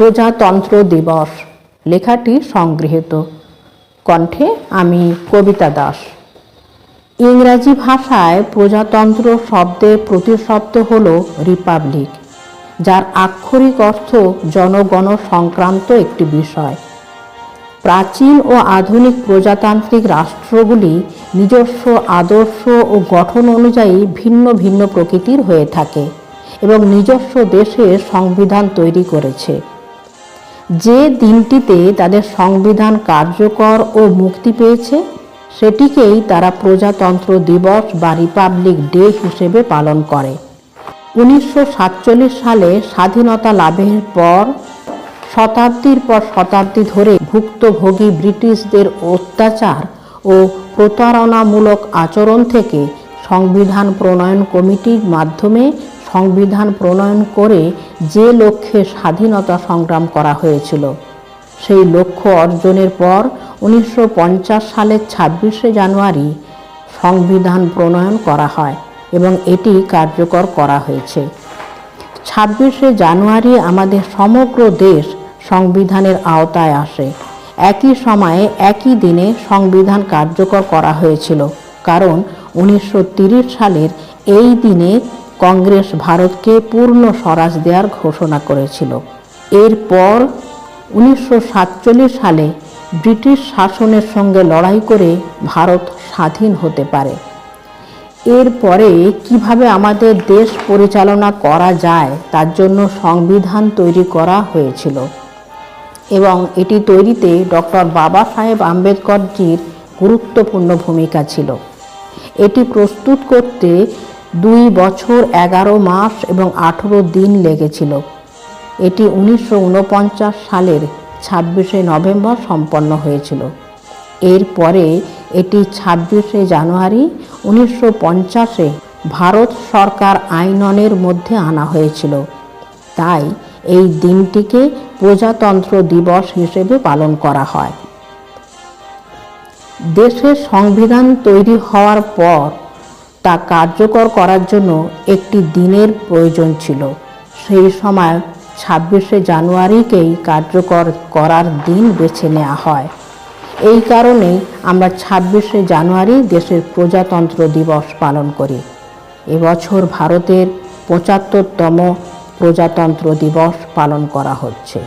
প্রজাতন্ত্র দিবস। লেখাটি সংগৃহীত। কণ্ঠে আমি কবিতা দাস। ইংরাজি ভাষায় প্রজাতন্ত্র শব্দের প্রতিশব্দ হল রিপাবলিক, যার আক্ষরিক অর্থ জনগণ সংক্রান্ত একটি বিষয়। প্রাচীন ও আধুনিক প্রজাতান্ত্রিক রাষ্ট্রগুলি নিজস্ব আদর্শ ও গঠন অনুযায়ী ভিন্ন ভিন্ন প্রকৃতির হয়ে থাকে এবং নিজস্ব দেশে সংবিধান তৈরি করেছে। যে দিনটিতে তাদের সংবিধান কার্যকর ও মুক্তি পেয়েছে, সেটিকেই তারা প্রজাতন্ত্র দিবস বা রিপাবলিক ডে হিসেবে পালন করে। উনিশশো সাতচল্লিশ সালে স্বাধীনতা লাভের পর, শতাব্দীর পর শতাব্দী ধরে ভুক্তভোগী ব্রিটিশদের অত্যাচার ও প্রতারণামূলক আচরণ থেকে সংবিধান প্রণয়ন কমিটির মাধ্যমে সংবিধান প্রণয়ন করে যে লক্ষ্যে স্বাধীনতা সংগ্রাম করা হয়েছিল, সেই লক্ষ্য অর্জনের পর উনিশশো পঞ্চাশ সালের ছাব্বিশে জানুয়ারি সংবিধান প্রণয়ন করা হয় এবং এটি কার্যকর করা হয়েছে। ছাব্বিশে জানুয়ারি আমাদের সমগ্র দেশ সংবিধানের আওতায় আসে। একই সময়ে একই দিনে সংবিধান কার্যকর করা হয়েছিল, কারণ উনিশশো সালের এই দিনে কংগ্রেস ভারতকে পূর্ণ স্বরাজ দেওয়ার ঘোষণা করেছিল। এরপর উনিশশো সাতচল্লিশ সালে ব্রিটিশ শাসনের সঙ্গে লড়াই করে ভারত স্বাধীন হতে পারে। এরপরে কীভাবে আমাদের দেশ পরিচালনা করা যায় তার জন্য সংবিধান তৈরি করা হয়েছিল। এবং এটি তৈরিতে ডক্টর বাবা সাহেব আম্বেদকরজির গুরুত্বপূর্ণ ভূমিকা ছিল। এটি প্রস্তুত করতে দুই বছর, এগারো মাস এবং আঠেরো দিন লেগেছিল। এটি উনিশশো ঊনপঞ্চাশ সালের ছাব্বিশে নভেম্বর সম্পন্ন হয়েছিল। এরপরে এটি ছাব্বিশে জানুয়ারি উনিশশো পঞ্চাশে ভারত সরকার আইননের মধ্যে আনা হয়েছিল। তাই এই দিনটিকে প্রজাতন্ত্র দিবস হিসেবে পালন করা হয়। দেশের সংবিধান তৈরি হওয়ার পর তা কার্যকর করার জন্য একটি দিনের প্রয়োজন ছিল। সেই সময় ছাব্বিশে জানুয়ারিকেই কার্যকর করার দিন বেছে নেওয়া হয়। এই কারণেই আমরা ছাব্বিশে জানুয়ারি দেশের প্রজাতন্ত্র দিবস পালন করি। এবছর ভারতের পঁচাত্তরতম প্রজাতন্ত্র দিবস পালন করা হচ্ছে।